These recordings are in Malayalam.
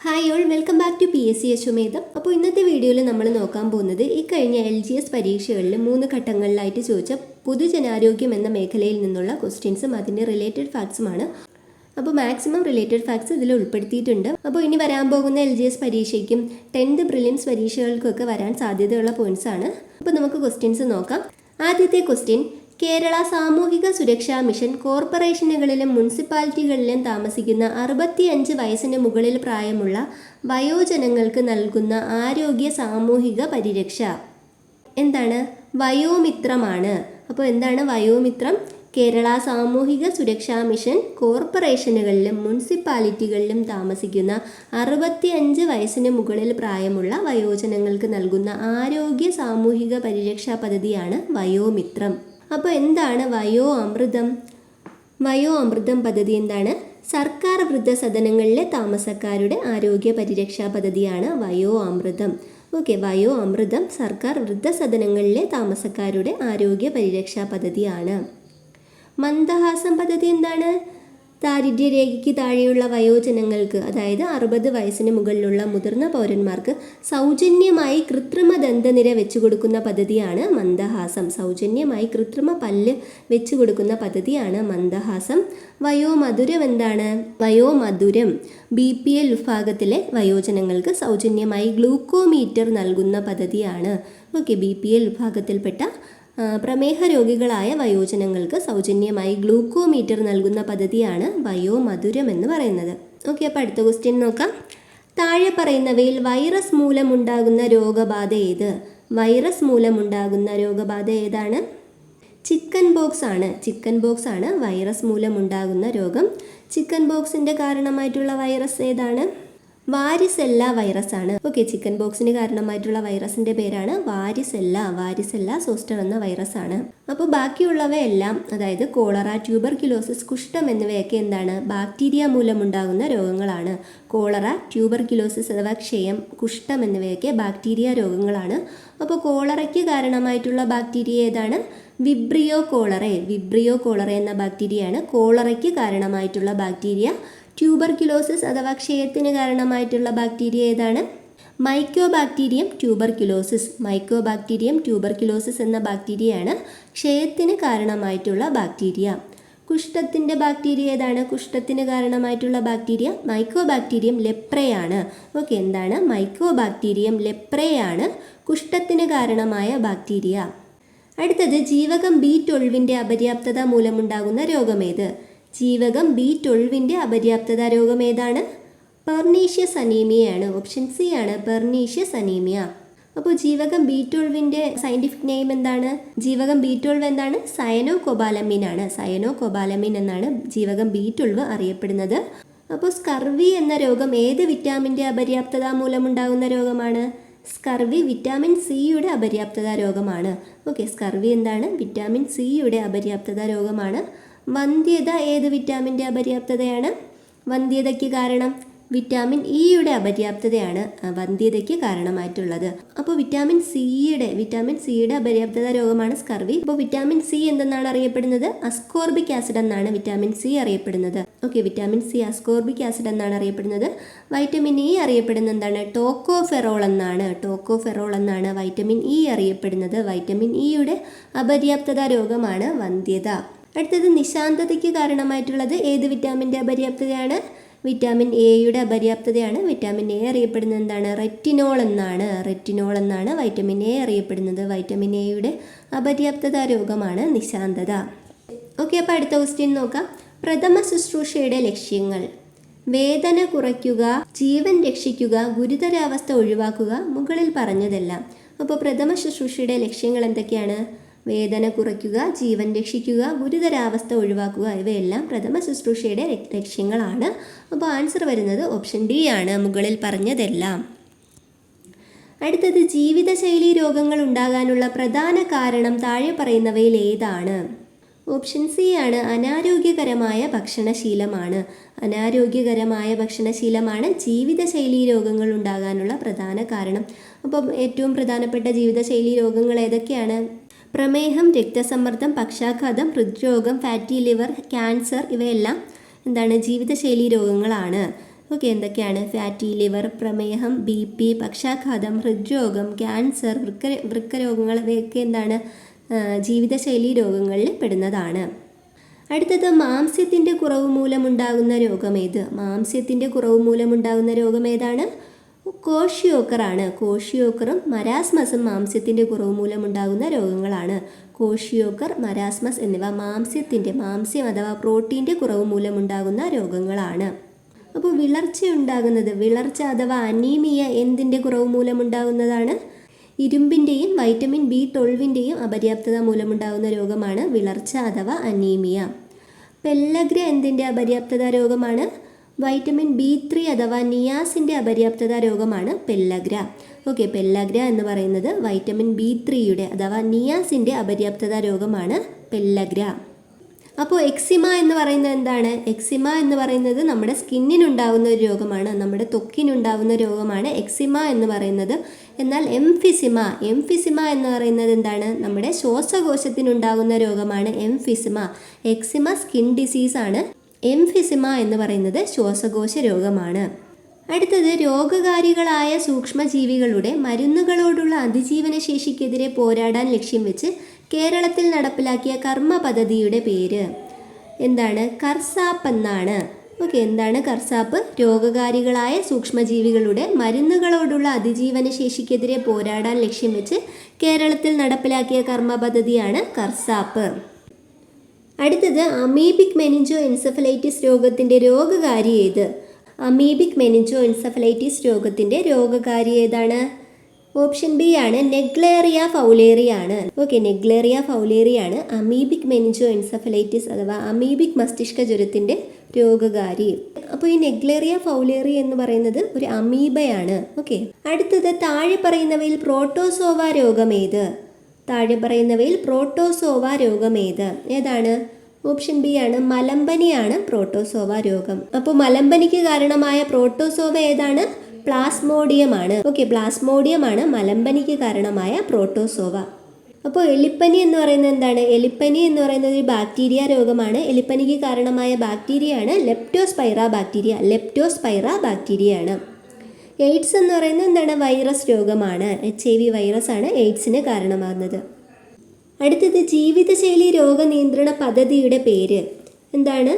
Hi all welcome back to P S C Ashwamedham അപ്പോൾ ഇന്നത്തെ വീഡിയോയിൽ നമ്മൾ നോക്കാൻ പോകുന്നത് ഈ കഴിഞ്ഞ എൽ ജി എസ് പരീക്ഷകളിൽ മൂന്ന് ഘട്ടങ്ങളിലായിട്ട് ചോദിച്ച പൊതുജനാരോഗ്യം എന്ന മേഖലയിൽ നിന്നുള്ള ക്വസ്റ്റ്യൻസും അതിന്റെ റിലേറ്റഡ് ഫാക്ട്സുമാണ് അപ്പോൾ മാക്സിമം റിലേറ്റഡ് ഫാക്ട്സ് ഇതിൽ ഉൾപ്പെടുത്തിയിട്ടുണ്ട്. അപ്പോൾ ഇനി വരാൻ പോകുന്ന എൽ ജി എസ് പരീക്ഷയ്ക്കും ടെൻത്ത് പ്രിലിംസ് പരീക്ഷകൾക്കൊക്കെ വരാൻ സാധ്യതയുള്ള പോയിന്റ്സ് ആണ്. അപ്പോൾ നമുക്ക് ക്വസ്റ്റ്യൻസ് നോക്കാം. ആദ്യത്തെ ക്വസ്റ്റ്യൻ കേരള സാമൂഹിക സുരക്ഷാ മിഷൻ കോർപ്പറേഷനുകളിലും മുനിസിപ്പാലിറ്റികളിലും താമസിക്കുന്ന അറുപത്തിയഞ്ച് വയസ്സിന് മുകളിൽ പ്രായമുള്ള വയോജനങ്ങൾക്ക് നൽകുന്ന ആരോഗ്യ സാമൂഹിക പരിരക്ഷ. എന്താണ്? വയോമിത്രമാണ്. അപ്പോൾ എന്താണ് വയോമിത്രം? കേരള സാമൂഹിക സുരക്ഷാ മിഷൻ കോർപ്പറേഷനുകളിലും മുനിസിപ്പാലിറ്റികളിലും താമസിക്കുന്ന അറുപത്തിയഞ്ച് വയസ്സിന് മുകളിൽ പ്രായമുള്ള വയോജനങ്ങൾക്ക് നൽകുന്ന ആരോഗ്യ സാമൂഹിക പരിരക്ഷാ പദ്ധതിയാണ് വയോമിത്രം. അപ്പോൾ എന്താണ് വയോ അമൃതം? വയോ അമൃതം പദ്ധതി എന്താണ്? സർക്കാർ വൃദ്ധസദനങ്ങളിലെ താമസക്കാരുടെ ആരോഗ്യ പരിരക്ഷാ പദ്ധതിയാണ് വയോ അമൃതം. ഓക്കെ വയോ അമൃതം സർക്കാർ വൃദ്ധസദനങ്ങളിലെ താമസക്കാരുടെ ആരോഗ്യ പരിരക്ഷാ പദ്ധതിയാണ്. മന്ദഹാസം പദ്ധതി എന്താണ്? ദാരിദ്ര്യരേഖയ്ക്ക് താഴെയുള്ള വയോജനങ്ങൾക്ക് അതായത് അറുപത് വയസ്സിന് മുകളിലുള്ള മുതിർന്ന പൗരന്മാർക്ക് സൗജന്യമായി കൃത്രിമ ദന്തനിര വെച്ചു കൊടുക്കുന്ന പദ്ധതിയാണ് മന്ദഹാസം. സൗജന്യമായി കൃത്രിമ പല്ല് വെച്ചു കൊടുക്കുന്ന പദ്ധതിയാണ് മന്ദഹാസം. വയോമധുരം എന്താണ്? വയോമധുരം. ബി പി എൽ വിഭാഗത്തിലെ വയോജനങ്ങൾക്ക് സൗജന്യമായി ഗ്ലൂക്കോമീറ്റർ നൽകുന്ന പദ്ധതിയാണ്. ഓക്കെ ബി പി എൽ വിഭാഗത്തിൽപ്പെട്ട പ്രമേഹ രോഗികളായ വയോജനങ്ങൾക്ക് സൗജന്യമായി ഗ്ലൂക്കോമീറ്റർ നൽകുന്ന പദ്ധതിയാണ് വയോമധുരം എന്ന് പറയുന്നത്. ഓക്കെ അപ്പോൾ അടുത്ത ക്വസ്റ്റ്യൻ നോക്കാം. താഴെ പറയുന്നവയിൽ വൈറസ് മൂലമുണ്ടാകുന്ന രോഗബാധ ഏത്? വൈറസ് മൂലമുണ്ടാകുന്ന രോഗബാധ ഏതാണ്? ചിക്കൻ ബോക്സ് ആണ്. ചിക്കൻ ബോക്സ് ആണ് വൈറസ് മൂലമുണ്ടാകുന്ന രോഗം. ചിക്കൻ ബോക്സിന്റെ കാരണമായിട്ടുള്ള വൈറസ് ഏതാണ്? വാരിസെല്ല വൈറസ് ആണ് ഓക്കെ ചിക്കൻ ബോക്സിന് കാരണമായിട്ടുള്ള വൈറസിന്റെ പേരാണ് വാരിസെല്ല വാരിസെല്ല സോസ്റ്റർ എന്ന വൈറസ് ആണ് അപ്പോൾ ബാക്കിയുള്ളവയെല്ലാം അതായത് കോളറ ട്യൂബർ കിലോസിസ് കുഷ്ഠം എന്നിവയൊക്കെ എന്താണ്? ബാക്ടീരിയ മൂലമുണ്ടാകുന്ന രോഗങ്ങളാണ്. കോളറ ട്യൂബർ കിലോസിസ് അഥവാ ക്ഷയം കുഷ്ഠം എന്നിവയൊക്കെ ബാക്ടീരിയ രോഗങ്ങളാണ്. അപ്പോൾ കോളറയ്ക്ക് കാരണമായിട്ടുള്ള ബാക്ടീരിയ ഏതാണ്? Vibrio cholerae. വിബ്രിയോ കോളറ എന്ന ബാക്ടീരിയയാണ് കോളറയ്ക്ക് കാരണമായിട്ടുള്ള ബാക്ടീരിയ. ട്യൂബർക്യുലോസിസ് അഥവാ ക്ഷയത്തിന് കാരണമായിട്ടുള്ള ബാക്ടീരിയ ഏതാണ്? Micro bacterium tuberculosis. Micro bacterium tuberculosis എന്ന ബാക്ടീരിയയാണ് ക്ഷയത്തിന് കാരണമായിട്ടുള്ള ബാക്ടീരിയ. കുഷ്ഠത്തിന്റെ ബാക്ടീരിയ ഏതാണ്? കുഷ്ഠത്തിന് കാരണമായിട്ടുള്ള ബാക്ടീരിയ മൈക്രോ ബാക്ടീരിയം ലെപ്രയാണ്. ഓക്കെ എന്താണ്? മൈക്രോ ബാക്ടീരിയം ലെപ്രയാണ് കുഷ്ഠത്തിന് കാരണമായ ബാക്ടീരിയ. അടുത്തത് ജീവകം ബി ട്വൽവിന്റെ അപര്യാപ്തത മൂലമുണ്ടാകുന്ന രോഗമേത് ജീവകം ബി ട്വൽവിന്റെ അപര്യാപ്തത രോഗം ഏതാണ്? പെർണീഷ്യസ് അനീമിയയാണ്. ഓപ്ഷൻ സി ആണ് പെർണീഷ്യസ് അനീമിയ. അപ്പോൾ ജീവകം ബി ട്വൽവിന്റെ സയന്റിഫിക് നെയിം എന്താണ്? ജീവകം ബി ട്വൽവ് എന്താണ്? സയനോ കൊബാലമിൻ ആണ് സയനോ കൊബാലമിൻ എന്നാണ് ജീവകം ബി ട്വൽവ് അറിയപ്പെടുന്നത്. അപ്പോൾ സ്കർവി എന്ന രോഗം ഏത് വിറ്റാമിന്റെ അപര്യാപ്തത മൂലമുണ്ടാകുന്ന രോഗമാണ്? സ്കർവി വിറ്റാമിൻ സിയുടെ അപര്യാപ്തത രോഗമാണ്. ഓക്കെ സ്കർവി എന്താണ്? വിറ്റാമിൻ സിയുടെ അപര്യാപ്തത രോഗമാണ്. വന്ധ്യത ഏത് വിറ്റാമിന്റെ അപര്യാപ്തതയാണ്? വന്ധ്യതയ്ക്ക് കാരണം വിറ്റാമിൻ ഇയുടെ അപര്യാപ്തതയാണ്. വന്ധ്യതയ്ക്ക് കാരണമായിട്ടുള്ളത്. അപ്പോൾ വിറ്റാമിൻ സിയുടെ വിറ്റാമിൻ സിയുടെ അപര്യാപ്തത രോഗമാണ് സ്കർവി. അപ്പോൾ വിറ്റാമിൻ സി എന്തെന്നാണ് അറിയപ്പെടുന്നത്? അസ്കോർബിക് ആസിഡ് എന്നാണ് വിറ്റാമിൻ സി അറിയപ്പെടുന്നത്. Okay vitamin C ascorbic acid എന്നാണ് അറിയപ്പെടുന്നത്. വൈറ്റമിൻ ഇ അറിയപ്പെടുന്നത് എന്താണ്? ടോക്കോഫെറോൾ എന്നാണ്. ടോക്കോഫെറോൾ എന്നാണ് വൈറ്റമിൻ ഇ അറിയപ്പെടുന്നത്. വൈറ്റമിൻ ഇയുടെ അപര്യാപ്തത രോഗമാണ് വന്ധ്യത. അടുത്തത് നിശാന്തതയ്ക്ക് കാരണമായിട്ടുള്ളത് ഏത് വിറ്റാമിന്റെ അപര്യാപ്തതയാണ്? വിറ്റാമിൻ എയുടെ അപര്യാപ്തതയാണ്. വിറ്റാമിൻ എ അറിയപ്പെടുന്നത് എന്താണ്? റെറ്റിനോൾ എന്നാണ്. റെറ്റിനോൾ എന്നാണ് വൈറ്റമിൻ എ അറിയപ്പെടുന്നത്. വൈറ്റമിൻ എയുടെ അപര്യാപ്തത രോഗമാണ് നിശാന്തത. ഓക്കെ അപ്പോൾ അടുത്ത ക്വസ്റ്റ്യൻ നോക്കാം. പ്രഥമ ശുശ്രൂഷയുടെ ലക്ഷ്യങ്ങൾ. വേദന കുറയ്ക്കുക ജീവൻ രക്ഷിക്കുക ഗുരുതരാവസ്ഥ ഒഴിവാക്കുക മുകളിൽ പറഞ്ഞതെല്ലാം. അപ്പോൾ പ്രഥമ ശുശ്രൂഷയുടെ ലക്ഷ്യങ്ങൾ എന്തൊക്കെയാണ്? വേദന കുറയ്ക്കുക ജീവൻ രക്ഷിക്കുക ഗുരുതരാവസ്ഥ ഒഴിവാക്കുക ഇവയെല്ലാം പ്രഥമ ശുശ്രൂഷയുടെ ലക്- ലക്ഷ്യങ്ങളാണ്. അപ്പോൾ ആൻസർ വരുന്നത് ഓപ്ഷൻ ഡി ആണ് മുകളിൽ പറഞ്ഞതെല്ലാം. അടുത്തത് ജീവിതശൈലി രോഗങ്ങൾ ഉണ്ടാകാനുള്ള പ്രധാന കാരണം താഴെ പറയുന്നവയിൽ ഏതാണ്? ഓപ്ഷൻ സി ആണ് അനാരോഗ്യകരമായ ഭക്ഷണശീലമാണ്. അനാരോഗ്യകരമായ ഭക്ഷണശീലമാണ് ജീവിതശൈലി രോഗങ്ങൾ ഉണ്ടാകാനുള്ള പ്രധാന കാരണം. അപ്പം ഏറ്റവും പ്രധാനപ്പെട്ട ജീവിതശൈലി രോഗങ്ങൾ ഏതൊക്കെയാണ്? പ്രമേഹം രക്തസമ്മർദ്ദം പക്ഷാഘാതം ഹൃദ്രോഗം ഫാറ്റി ലിവർ ക്യാൻസർ ഇവയെല്ലാം എന്താണ് ജീവിതശൈലി രോഗങ്ങളാണ്. ഓക്കെ എന്തൊക്കെയാണ്? ഫാറ്റി ലിവർ പ്രമേഹം ബി പി പക്ഷാഘാതം ഹൃദ്രോഗം ക്യാൻസർ വൃക്ക വൃക്കരോഗങ്ങൾ ഇവയൊക്കെ എന്താണ് ജീവിതശൈലി രോഗങ്ങളിൽ പെടുന്നതാണ്. അടുത്തത് മാംസ്യത്തിന്റെ കുറവ് മൂലമുണ്ടാകുന്ന രോഗമേത് മാംസ്യത്തിന്റെ കുറവ് മൂലമുണ്ടാകുന്ന രോഗമേതാണ് കോഷിയോക്കറാണ് കോഷിയോക്കറും മരാസ്മസും മാംസ്യത്തിന്റെ കുറവ് മൂലമുണ്ടാകുന്ന രോഗങ്ങളാണ്. കോഷിയോക്കർ മരാസ്മസ് എന്നിവ മാംസ്യത്തിന്റെ മാംസ്യം അഥവാ പ്രോട്ടീന്റെ കുറവ് മൂലമുണ്ടാകുന്ന രോഗങ്ങളാണ്. അപ്പോൾ വിളർച്ച ഉണ്ടാകുന്നത് വിളർച്ച അഥവാ അനീമിയ എന്തിന്റെ കുറവ് മൂലമുണ്ടാകുന്നതാണ്? ഇരുമ്പിന്റെയും വൈറ്റമിൻ ബി ട്വൽവിന്റെയും അപര്യാപ്തത മൂലമുണ്ടാകുന്ന രോഗമാണ് വിളർച്ച അഥവാ അനീമിയ. പെല്ലഗ്ര എന്തിന്റെ അപര്യാപ്തത രോഗമാണ്? വൈറ്റമിൻ ബി ത്രീ അഥവാ നിയാസിന്റെ അപര്യാപ്തത രോഗമാണ് പെല്ലഗ്ര. ഓക്കെ പെല്ലഗ്ര എന്ന് പറയുന്നത് വൈറ്റമിൻ ബി ത്രീയുടെ അഥവാ നിയാസിന്റെ അപര്യാപ്തത രോഗമാണ് പെല്ലഗ്ര. അപ്പോൾ എക്സിമ എന്ന് പറയുന്നത് എന്താണ്? എക്സിമ എന്ന് പറയുന്നത് നമ്മുടെ സ്കിന്നിനുണ്ടാകുന്ന ഒരു രോഗമാണ് നമ്മുടെ ത്വക്കിനുണ്ടാകുന്ന രോഗമാണ് എക്സിമ എന്ന് പറയുന്നത്. എന്നാൽ എംഫിസിമ എംഫിസിമ എന്ന് പറയുന്നത് എന്താണ്? നമ്മുടെ ശ്വാസകോശത്തിനുണ്ടാകുന്ന രോഗമാണ് എംഫിസിമ. എക്സിമ സ്കിൻ ഡിസീസ് ആണ് എംഫിസിമ എന്ന് പറയുന്നത് ശ്വാസകോശ രോഗമാണ്. അടുത്തത് രോഗകാരികളായ സൂക്ഷ്മജീവികളുടെ മരുന്നുകളോടുള്ള അതിജീവന ശേഷിക്കെതിരെ പോരാടാൻ ലക്ഷ്യം വെച്ച് കേരളത്തിൽ നടപ്പിലാക്കിയ കർമ്മ പദ്ധതിയുടെ പേര്. എന്താണ്? കർസാപ്പ് എന്നാണ്. ഓക്കെ എന്താണ് കർസാപ്പ്? രോഗകാരികളായ സൂക്ഷ്മജീവികളുടെ മരുന്നുകളോടുള്ള അതിജീവന ശേഷിക്കെതിരെ പോരാടാൻ ലക്ഷ്യം വെച്ച് കേരളത്തിൽ നടപ്പിലാക്കിയ കർമ്മ പദ്ധതിയാണ് കർസാപ്പ്. അടുത്തത് അമീബിക് മെനിഞ്ചോ എൻസഫലൈറ്റിസ് രോഗത്തിന്റെ രോഗകാരി ഏത്? അമീബിക് മെനിഞ്ചോ എൻസഫലൈറ്റിസ് രോഗത്തിന്റെ രോഗകാരി ഏതാണ്? ഓപ്ഷൻ ബി ആണ് നെഗ്ലേറിയ ഫൗലേറിയ ആണ് ഓക്കെ നെഗ്ലേറിയ ഫൗലേറിയ ആണ് അമീബിക് മെനിഞ്ചോ എൻസഫലൈറ്റിസ് അഥവാ അമീബിക് മസ്തിഷ്ക ജ്വരത്തിന്റെ രോഗകാരി. അപ്പോൾ ഈ നെഗ്ലേറിയ ഫൗലേറിയ എന്ന് പറയുന്നത് ഒരു അമീബയാണ്. ഓക്കെ അടുത്തത് താഴെ പറയുന്നവയിൽ പ്രോട്ടോസോവ രോഗമേത് താഴെ പറയുന്നവയിൽ പ്രോട്ടോസോവ രോഗമേത് ഏതാണ്? ഓപ്ഷൻ ബി ആണ് മലമ്പനിയാണ് പ്രോട്ടോസോവ രോഗം. അപ്പോൾ മലമ്പനിക്ക് കാരണമായ പ്രോട്ടോസോവ ഏതാണ്? പ്ലാസ്മോഡിയം ആണ്. ഓക്കെ പ്ലാസ്മോഡിയം ആണ് മലമ്പനിക്ക് കാരണമായ പ്രോട്ടോസോവ. അപ്പോൾ എലിപ്പനി എന്ന് പറയുന്നത് എന്താണ്? എലിപ്പനി എന്ന് പറയുന്നത് ഒരു ബാക്ടീരിയ രോഗമാണ്. എലിപ്പനിക്ക് കാരണമായ ബാക്ടീരിയയാണ് ലെപ്റ്റോസ്പൈറ ബാക്ടീരിയ. ലെപ്റ്റോസ്പൈറ ബാക്ടീരിയ ആണ്. എയ്ഡ്സ് എന്ന് പറയുന്നത് എന്താണ്? വൈറസ് രോഗമാണ്. എച്ച് ഐ വി വൈറസ് ആണ് എയ്ഡ്സിന് കാരണമാകുന്നത്. അടുത്തത് ജീവിതശൈലി രോഗനിയന്ത്രണ പദ്ധതിയുടെ പേര് എന്താണ്?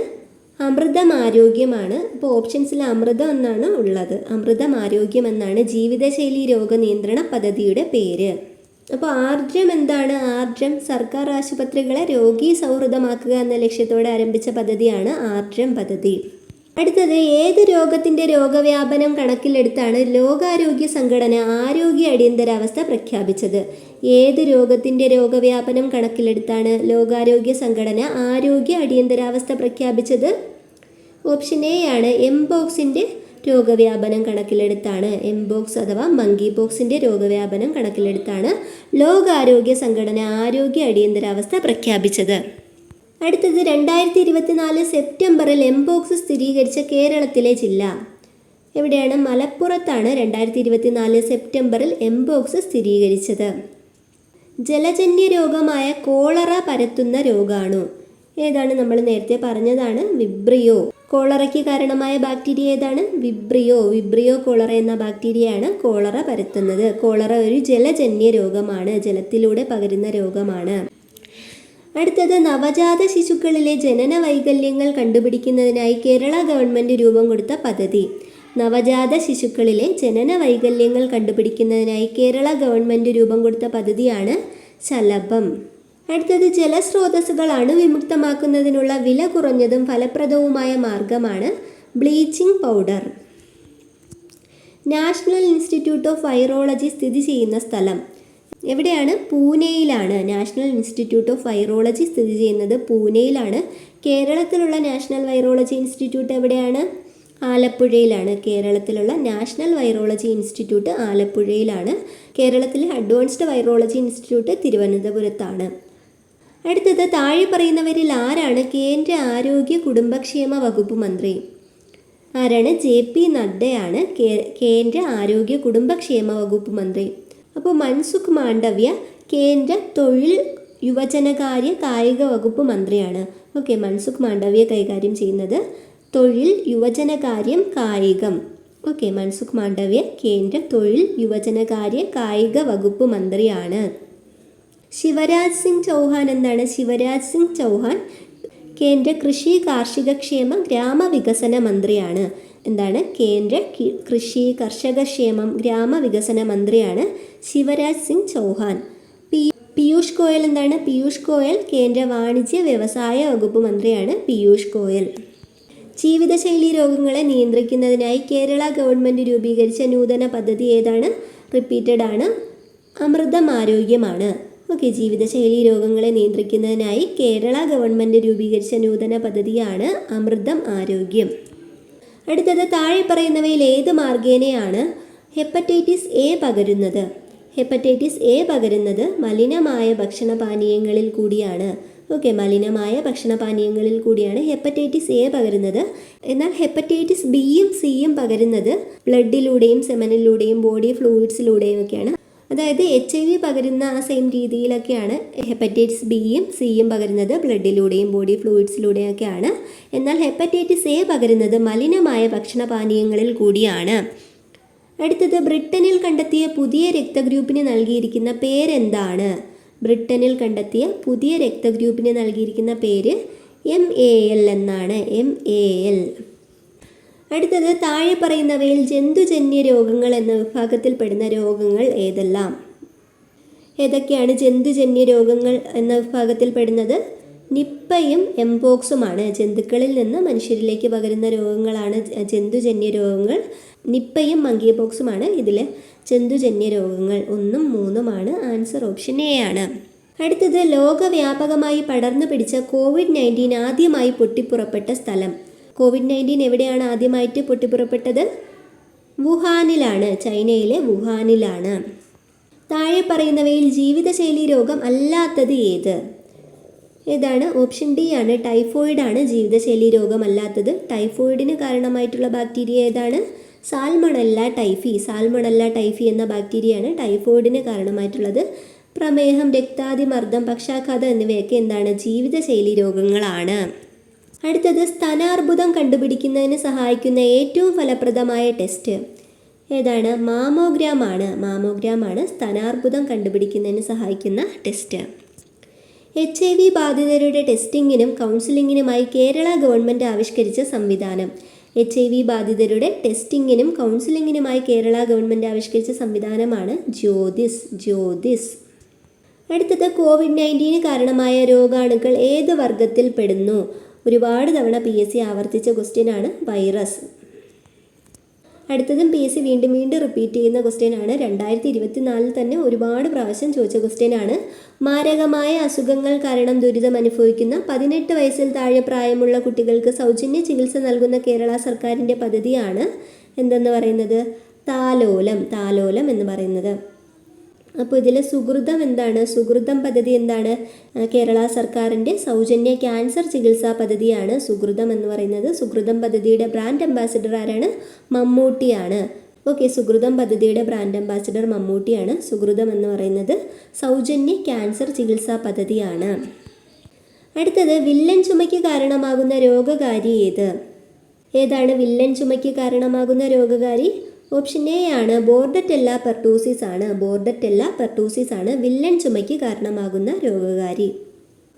അമൃതം ആരോഗ്യമാണ് ഇപ്പോൾ ഓപ്ഷൻസിൽ അമൃതം എന്നാണ് ഉള്ളത്. അമൃതം ആരോഗ്യം എന്നാണ് ജീവിതശൈലി രോഗനിയന്ത്രണ പദ്ധതിയുടെ പേര്. അപ്പോൾ ആർജം എന്താണ്? ആർജം സർക്കാർ ആശുപത്രികളെ രോഗി സൗഹൃദമാക്കുക എന്ന ലക്ഷ്യത്തോടെ ആരംഭിച്ച പദ്ധതിയാണ് ആർജം പദ്ധതി. അടുത്തത് ഏത് രോഗത്തിന്റെ രോഗവ്യാപനം കണക്കിലെടുത്താണ് ലോകാരോഗ്യ സംഘടന ആരോഗ്യ അടിയന്തരാവസ്ഥ പ്രഖ്യാപിച്ചത്? ഏത് രോഗത്തിന്റെ രോഗവ്യാപനം കണക്കിലെടുത്താണ് ലോകാരോഗ്യ സംഘടന ആരോഗ്യ അടിയന്തരാവസ്ഥ പ്രഖ്യാപിച്ചത്? ഓപ്ഷൻ എ ആണ് എംബോക്സിന്റെ രോഗവ്യാപനം കണക്കിലെടുത്താണ്. എംബോക്സ് അഥവാ മങ്കി ബോക്സിന്റെ രോഗവ്യാപനം കണക്കിലെടുത്താണ് ലോകാരോഗ്യ സംഘടന ആരോഗ്യ അടിയന്തരാവസ്ഥ പ്രഖ്യാപിച്ചത്. അടുത്തത് രണ്ടായിരത്തി ഇരുപത്തിനാല് സെപ്റ്റംബറിൽ എംബോക്സ് സ്ഥിരീകരിച്ച കേരളത്തിലെ ജില്ല. എവിടെയാണ്? മലപ്പുറത്താണ് രണ്ടായിരത്തി ഇരുപത്തിനാല് സെപ്റ്റംബറിൽ എംബോക്സ് സ്ഥിരീകരിച്ചത്. ജലജന്യ രോഗമായ കോളറ പരത്തുന്ന രോഗാണു. ഏതാണ്? നമ്മൾ നേരത്തെ പറഞ്ഞതാണ് വിബ്രിയോ. കോളറയ്ക്ക് കാരണമായ ബാക്ടീരിയ ഏതാണ്? വിബ്രിയോ. വിബ്രിയോ കോളറ എന്ന ബാക്ടീരിയയാണ് കോളറ പരത്തുന്നത്. കോളറ ഒരു ജലജന്യ രോഗമാണ്. ജലത്തിലൂടെ പകരുന്ന രോഗമാണ്. അടുത്തത് നവജാത ശിശുക്കളിലെ ജനന വൈകല്യങ്ങൾ കണ്ടുപിടിക്കുന്നതിനായി കേരള ഗവൺമെന്റ് രൂപം കൊടുത്ത പദ്ധതി. നവജാത ശിശുക്കളിലെ ജനന വൈകല്യങ്ങൾ കണ്ടുപിടിക്കുന്നതിനായി കേരള ഗവൺമെന്റ് രൂപം കൊടുത്ത പദ്ധതിയാണ് ശലഭം. അടുത്തത് ജലസ്രോതസ്സുകൾ അണുവിമുക്തമാക്കുന്നതിനുള്ള വില കുറഞ്ഞതും ഫലപ്രദവുമായ മാർഗമാണ് bleaching powder. National institute of virology സ്ഥിതി ചെയ്യുന്ന സ്ഥലം. എവിടെയാണ്? പൂനെയിലാണ്. നാഷണൽ ഇൻസ്റ്റിറ്റ്യൂട്ട് ഓഫ് വൈറോളജി സ്ഥിതി ചെയ്യുന്നത് പൂനെയിലാണ്. കേരളത്തിലുള്ള നാഷണൽ വൈറോളജി ഇൻസ്റ്റിറ്റ്യൂട്ട് എവിടെയാണ്? ആലപ്പുഴയിലാണ്. കേരളത്തിലുള്ള നാഷണൽ വൈറോളജി ഇൻസ്റ്റിറ്റ്യൂട്ട് ആലപ്പുഴയിലാണ്. കേരളത്തിലെ അഡ്വാൻസ്ഡ് വൈറോളജി ഇൻസ്റ്റിറ്റ്യൂട്ട് തിരുവനന്തപുരത്താണ്. അടുത്തത് താഴെ പറയുന്നവരിൽ ആരാണ് കേന്ദ്ര ആരോഗ്യ കുടുംബക്ഷേമ വകുപ്പ് മന്ത്രി? ആരാണ്? ജെ പി നദ്ദയാണ് കേന്ദ്ര ആരോഗ്യ കുടുംബക്ഷേമ വകുപ്പ് മന്ത്രി. അപ്പോൾ മൻസുഖ് മാണ്ഡവ്യ കേന്ദ്ര തൊഴിൽ യുവജനകാര്യ കായിക വകുപ്പ് മന്ത്രിയാണ്. ഓക്കെ മൻസുഖ് മാണ്ഡവ്യ കൈകാര്യം ചെയ്യുന്നത് തൊഴിൽ യുവജനകാര്യം കായികം. ഓക്കെ മൻസുഖ് മാണ്ഡവ്യ കേന്ദ്ര തൊഴിൽ യുവജനകാര്യ കായിക വകുപ്പ് മന്ത്രിയാണ്. ശിവരാജ് സിംഗ് ചൗഹാൻ എന്താണ്? ശിവരാജ് സിംഗ് ചൗഹാൻ കേന്ദ്ര കൃഷി കാർഷിക ക്ഷേമ ഗ്രാമവികസന മന്ത്രിയാണ്. എന്താണ്? കേന്ദ്ര കൃഷി കർഷക ക്ഷേമം ഗ്രാമവികസന മന്ത്രിയാണ് ശിവരാജ് സിംഗ് ചൗഹാൻ. പി പീയൂഷ് ഗോയൽ എന്താണ്? പീയൂഷ് ഗോയൽ കേന്ദ്ര വാണിജ്യ വ്യവസായ വകുപ്പ് മന്ത്രിയാണ് പീയൂഷ് ഗോയൽ. ജീവിതശൈലി രോഗങ്ങളെ നിയന്ത്രിക്കുന്നതിനായി കേരള ഗവൺമെന്റ് രൂപീകരിച്ച നൂതന പദ്ധതി ഏതാണ്? റിപ്പീറ്റഡ് ആണ്. അമൃതം ആരോഗ്യമാണ് ഓക്കെ ജീവിതശൈലി രോഗങ്ങളെ നിയന്ത്രിക്കുന്നതിനായി കേരള ഗവൺമെന്റ് രൂപീകരിച്ച നൂതന പദ്ധതിയാണ് അമൃതം ആരോഗ്യം. അടുത്തത് താഴെ പറയുന്നവയിൽ ഏത് മാർഗേനയാണ് ഹെപ്പറ്റൈറ്റിസ് എ പകരുന്നത്? ഹെപ്പറ്റൈറ്റിസ് എ പകരുന്നത് മലിനമായ ഭക്ഷണപാനീയങ്ങളിൽ കൂടിയാണ്. ഓക്കെ മലിനമായ ഭക്ഷണപാനീയങ്ങളിൽ കൂടിയാണ് ഹെപ്പറ്റൈറ്റിസ് എ പകരുന്നത്. എന്നാൽ ഹെപ്പറ്റൈറ്റിസ് ബിയും സിയും പകരുന്നത് ബ്ലഡിലൂടെയും സെമനിലൂടെയും ബോഡി ഫ്ലൂയിഡ്സിലൂടെയും ഒക്കെയാണ്. അതായത് എച്ച് ഐ വി പകരുന്ന ആ സെയിം രീതിയിലൊക്കെയാണ് ഹെപ്പറ്റൈറ്റിസ് ബിയും സിയും പകരുന്നത്. ബ്ലഡിലൂടെയും ബോഡി ഫ്ലൂയിഡ്സിലൂടെയും ഒക്കെയാണ് എന്നാൽ ഹെപ്പറ്റൈറ്റിസ് എ പകരുന്നത് മലിനമായ ഭക്ഷണപാനീയങ്ങളിൽ കൂടിയാണ്. അടുത്തത് ബ്രിട്ടനിൽ കണ്ടെത്തിയ പുതിയ രക്തഗ്രൂപ്പിന് നൽകിയിരിക്കുന്ന പേരെന്താണ്? ബ്രിട്ടനിൽ കണ്ടെത്തിയ പുതിയ രക്തഗ്രൂപ്പിന് നൽകിയിരിക്കുന്ന പേര് എം എ എൽ എന്നാണ്. എം എ എൽ അടുത്തത് താഴെ പറയുന്നവയിൽ ജന്തുജന്യ രോഗങ്ങൾ എന്ന വിഭാഗത്തിൽപ്പെടുന്ന രോഗങ്ങൾ ഏതെല്ലാം? ഏതൊക്കെയാണ് ജന്തുജന്യ രോഗങ്ങൾ എന്ന വിഭാഗത്തിൽപ്പെടുന്നത്? നിപ്പയും എംപോക്സുമാണ്. ജന്തുക്കളിൽ നിന്ന് മനുഷ്യരിലേക്ക് പകരുന്ന രോഗങ്ങളാണ് ജന്തുജന്യ രോഗങ്ങൾ. നിപ്പയും മങ്കിയ പോക്സുമാണ് ഇതിൽ ജന്തുജന്യ രോഗങ്ങൾ. ഒന്നും മൂന്നുമാണ്. ആൻസർ ഓപ്ഷൻ എ ആണ്. അടുത്തത് ലോകവ്യാപകമായി പടർന്നു പിടിച്ച കോവിഡ് നയന്റീൻ ആദ്യമായി പൊട്ടിപ്പുറപ്പെട്ട സ്ഥലം. കോവിഡ് നയന്റീൻ എവിടെയാണ് ആദ്യമായിട്ട് പൊട്ടിപ്പുറപ്പെട്ടത്? വുഹാനിലാണ് ചൈനയിലെ വുഹാനിലാണ്. താഴെ പറയുന്നവയിൽ ജീവിതശൈലി രോഗം അല്ലാത്തത് ഏത്? ഏതാണ്? ഓപ്ഷൻ ഡി ആണ് ടൈഫോയിഡ് ആണ് ജീവിതശൈലി രോഗമല്ലാത്തത് ടൈഫോയിഡിന് കാരണമായിട്ടുള്ള ബാക്ടീരിയ ഏതാണ്? സാൽമണല്ല ടൈഫി. സാൽമണല്ല ടൈഫി എന്ന ബാക്ടീരിയയാണ് ടൈഫോയിഡിന് കാരണമായിട്ടുള്ളത്. പ്രമേഹം രക്താതിമർദ്ദം പക്ഷാഘാതം എന്നിവയൊക്കെ എന്താണ്? ജീവിതശൈലി രോഗങ്ങളാണ്. അടുത്തത് സ്തനാർബുദം കണ്ടുപിടിക്കുന്നതിന് സഹായിക്കുന്ന ഏറ്റവും ഫലപ്രദമായ ടെസ്റ്റ്. ഏതാണ്? മാമോഗ്രാം ആണ്. മാമോഗ്രാം ആണ് സ്തനാർബുദം കണ്ടുപിടിക്കുന്നതിന് സഹായിക്കുന്ന ടെസ്റ്റ്. എച്ച് ഐ വി ബാധിതരുടെ ടെസ്റ്റിങ്ങിനും കൗൺസിലിങ്ങിനുമായി കേരള ഗവൺമെന്റ് ആവിഷ്കരിച്ച സംവിധാനം. എച്ച് ഐ വി ബാധിതരുടെ ടെസ്റ്റിങ്ങിനും കൗൺസിലിങ്ങിനുമായി കേരള ഗവൺമെന്റ് ആവിഷ്കരിച്ച സംവിധാനമാണ് ജ്യോതിസ്. ജ്യോതിസ്. അടുത്തത് കോവിഡ് നയന്റീന് കാരണമായ രോഗാണുക്കൾ ഏത് വർഗത്തിൽ പെടുന്നു ഒരുപാട് തവണ പി എസ് സി ആവർത്തിച്ച ക്വസ്റ്റ്യൻ ആണ് വൈറസ് അടുത്തതും പി എസ് സി വീണ്ടും വീണ്ടും റിപ്പീറ്റ് ചെയ്യുന്ന ക്വസ്റ്റ്യൻ ആണ്. രണ്ടായിരത്തി ഇരുപത്തിനാലിൽ തന്നെ ഒരുപാട് പ്രാവശ്യം ചോദിച്ച ക്വസ്റ്റ്യൻ ആണ്. മാരകമായ അസുഖങ്ങൾ കാരണം ദുരിതം അനുഭവിക്കുന്ന പതിനെട്ട് വയസ്സിൽ താഴെ പ്രായമുള്ള കുട്ടികൾക്ക് സൗജന്യ ചികിത്സ നൽകുന്ന കേരള സർക്കാരിന്റെ പദ്ധതിയാണ് എന്തെന്ന് പറയുന്നത്? താലോലം താലോലം എന്ന് പറയുന്നത്. അപ്പോൾ ഇതിൽ സുഹൃതം എന്താണ്? സുഹൃതം പദ്ധതി എന്താണ്? കേരള സർക്കാരിന്റെ സൗജന്യ ക്യാൻസർ ചികിത്സാ പദ്ധതിയാണ് സുഹൃതം എന്ന് പറയുന്നത്. സുഹൃതം പദ്ധതിയുടെ ബ്രാൻഡ് അംബാസിഡർ ആരാണ്? മമ്മൂട്ടിയാണ്. ഓക്കെ സുഹൃതം പദ്ധതിയുടെ ബ്രാൻഡ് അംബാസിഡർ മമ്മൂട്ടിയാണ്. സുഹൃതം എന്ന് പറയുന്നത് സൗജന്യ ക്യാൻസർ ചികിത്സാ പദ്ധതിയാണ്. അടുത്തത് വില്ലൻ ചുമയ്ക്ക് കാരണമാകുന്ന രോഗകാരി ഏത്? ഏതാണ് വില്ലൻ ചുമയ്ക്ക് കാരണമാകുന്ന രോഗകാരി? ഓപ്ഷൻ എ ആണ് ബോർഡറ്റെല്ല പെർട്ടൂസിസ് ആണ്. ബോർഡറ്റെല്ല പെർട്ടൂസിസ് ആണ് വില്ലൻ ചുമയ്ക്ക് കാരണമാകുന്ന രോഗകാരി.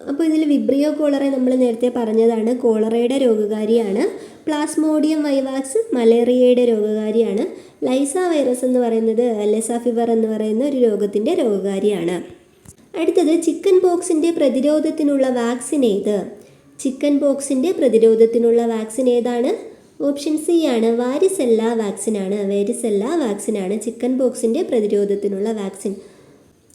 അപ്പോൾ ഇതിൽ വിബ്രിയോ കോളറെ നമ്മൾ നേരത്തെ പറഞ്ഞതാണ്. കോളറയുടെ രോഗകാരിയാണ്. പ്ലാസ്മോഡിയം വൈവാക്സ് മലേറിയയുടെ രോഗകാരിയാണ്. ലൈസ വൈറസ് എന്ന് പറയുന്നത് ലെസ ഫിവർ എന്ന് പറയുന്ന ഒരു രോഗത്തിന്റെ രോഗകാരിയാണ്. അടുത്തത് ചിക്കൻ പോക്സിന്റെ പ്രതിരോധത്തിനുള്ള വാക്സിൻ ഏത്? ചിക്കൻ പോക്സിന്റെ പ്രതിരോധത്തിനുള്ള വാക്സിൻ ഏതാണ്? ഓപ്ഷൻ സി ആണ് വാരിസെല്ല വാരിസെല്ല വാക്സിനാണ് ചിക്കൻ ബോക്സിന്റെ പ്രതിരോധത്തിനുള്ള വാക്സിൻ.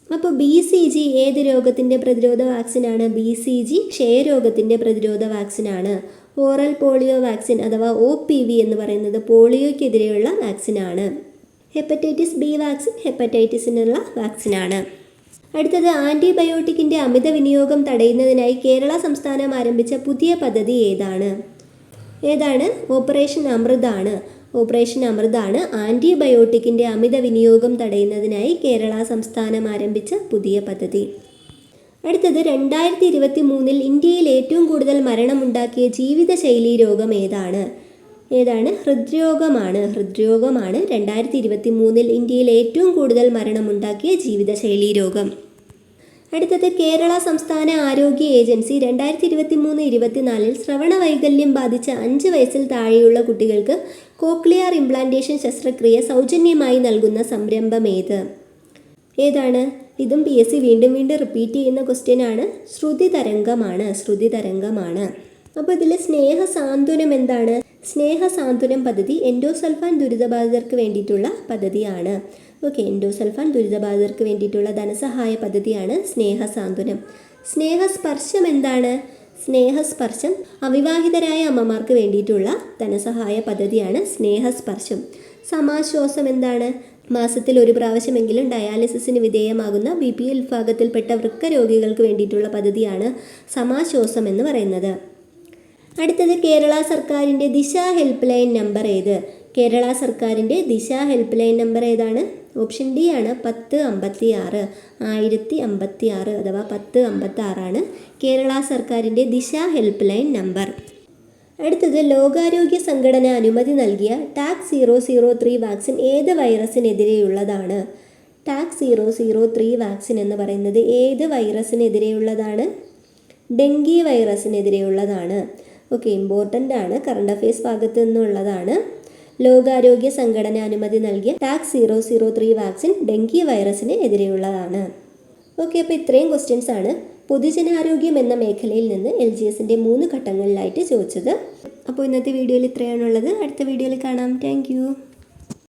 അപ്പോൾ ബി സി ജി ഏത് രോഗത്തിന്റെ പ്രതിരോധ വാക്സിനാണ് ബി സി ജി ക്ഷയരോഗത്തിന്റെ പ്രതിരോധ വാക്സിനാണ് ഓറൽ പോളിയോ വാക്സിൻ അഥവാ ഒ പി വി എന്ന് പറയുന്നത് പോളിയോയ്ക്കെതിരെയുള്ള വാക്സിനാണ് ഹെപ്പറ്റൈറ്റിസ് ബി വാക്സിൻ ഹെപ്പറ്റൈറ്റിസിനുള്ള വാക്സിനാണ് അടുത്തത് ആന്റിബയോട്ടിക്കിന്റെ അമിത വിനിയോഗം തടയുന്നതിനായി കേരള സംസ്ഥാനം ആരംഭിച്ച പുതിയ പദ്ധതി ഏതാണ്? ഏതാണ്? ഓപ്പറേഷൻ അമൃതാണ്. ഓപ്പറേഷൻ അമൃതാണ് ആന്റിബയോട്ടിക്കിന്റെ അമിത വിനിയോഗം തടയുന്നതിനായി കേരള സംസ്ഥാനം ആരംഭിച്ച പുതിയ പദ്ധതി. അടുത്തത് രണ്ടായിരത്തി ഇരുപത്തി മൂന്നിൽ ഇന്ത്യയിൽ ഏറ്റവും കൂടുതൽ മരണമുണ്ടാക്കിയ ജീവിതശൈലി രോഗം ഏതാണ്? ഏതാണ്? ഹൃദ്രോഗമാണ്. ഹൃദ്രോഗമാണ് രണ്ടായിരത്തി ഇരുപത്തി മൂന്നിൽ ഇന്ത്യയിൽ ഏറ്റവും കൂടുതൽ മരണമുണ്ടാക്കിയ ജീവിതശൈലി രോഗം. അടുത്തത് കേരള സംസ്ഥാന ആരോഗ്യ ഏജൻസി. രണ്ടായിരത്തി ഇരുപത്തി മൂന്ന് ഇരുപത്തിനാലിൽ ശ്രവണ വൈകല്യം ബാധിച്ച അഞ്ച് വയസ്സിൽ താഴെയുള്ള കുട്ടികൾക്ക് കോക്ലിയർ ഇംപ്ലാന്റേഷൻ ശസ്ത്രക്രിയ സൗജന്യമായി നൽകുന്ന സംരംഭം ഏത് ഏതാണ്? ഇതും പി എസ് സി വീണ്ടും വീണ്ടും റിപ്പീറ്റ് ചെയ്യുന്ന ക്വസ്റ്റ്യൻ ആണ്. ശ്രുതി തരംഗമാണ്. ശ്രുതി തരംഗമാണ്. അപ്പോൾ ഇതിൽ സ്നേഹ സാന്ത്വനം എന്താണ്? സ്നേഹ സാന്ത്വനം പദ്ധതി എൻഡോസൾഫാൻ ദുരിതബാധിതർക്ക് വേണ്ടിയിട്ടുള്ള പദ്ധതിയാണ്. ഓക്കെ എൻഡോസൾഫാൻ ദുരിതബാധിതർക്ക് വേണ്ടിയിട്ടുള്ള ധനസഹായ പദ്ധതിയാണ് സ്നേഹ സാന്ത്വനം സ്നേഹസ്പർശം എന്താണ്? സ്നേഹസ്പർശം അവിവാഹിതരായ അമ്മമാർക്ക് വേണ്ടിയിട്ടുള്ള ധനസഹായ പദ്ധതിയാണ് സ്നേഹസ്പർശം. സമാശ്വാസം എന്താണ്? മാസത്തിൽ ഒരു പ്രാവശ്യമെങ്കിലും ഡയാലിസിസിന് വിധേയമാകുന്ന ബി പി എൽ വിഭാഗത്തിൽപ്പെട്ട വൃക്ക രോഗികൾക്ക് വേണ്ടിയിട്ടുള്ള പദ്ധതിയാണ് സമാശ്വാസം എന്ന് പറയുന്നത്. അടുത്തത് കേരള സർക്കാരിന്റെ ദിശ ഹെൽപ്പ് ലൈൻ നമ്പർ ഏത് കേരള സർക്കാരിന്റെ ദിശ ഹെൽപ്പ് ലൈൻ നമ്പർ ഏതാണ്? ഓപ്ഷൻ ഡി ആണ് പത്ത് അമ്പത്തി ആറ് ആയിരത്തി അമ്പത്തി ആറ് അഥവാ പത്ത് അമ്പത്തി ആറാണ് കേരള സർക്കാരിന്റെ ദിശ ഹെൽപ്പ് ലൈൻ നമ്പർ. അടുത്തത് ലോകാരോഗ്യ സംഘടന അനുമതി നൽകിയ tax zero zero three vaccine ഏത് വൈറസിനെതിരെയുള്ളതാണ്? Tax zero zero three vaccine എന്ന് പറയുന്നത് ഏത് വൈറസിനെതിരെയുള്ളതാണ്? ഡെങ്കി വൈറസിനെതിരെയുള്ളതാണ്. ഓക്കെ ഇമ്പോർട്ടന്റ് ആണ്. കറണ്ട് അഫയേഴ്സ് ഭാഗത്ത് നിന്നുള്ളതാണ്. ലോകാരോഗ്യ സംഘടന അനുമതി നൽകിയ tax zero zero three vaccine dengue വൈറസിന് എതിരെയുള്ളതാണ്. ഓക്കെ അപ്പോൾ ഇത്രയും ക്വസ്റ്റ്യൻസ് ആണ്. പൊതുജനാരോഗ്യം എന്ന മേഖലയിൽ നിന്ന് എൽ ജി എസിന്റെ മൂന്ന് ഘട്ടങ്ങളിലായിട്ട് ചോദിച്ചത്. അപ്പോൾ ഇന്നത്തെ വീഡിയോയിൽ ഇത്രയാണുള്ളത്. അടുത്ത വീഡിയോയിൽ കാണാം. താങ്ക്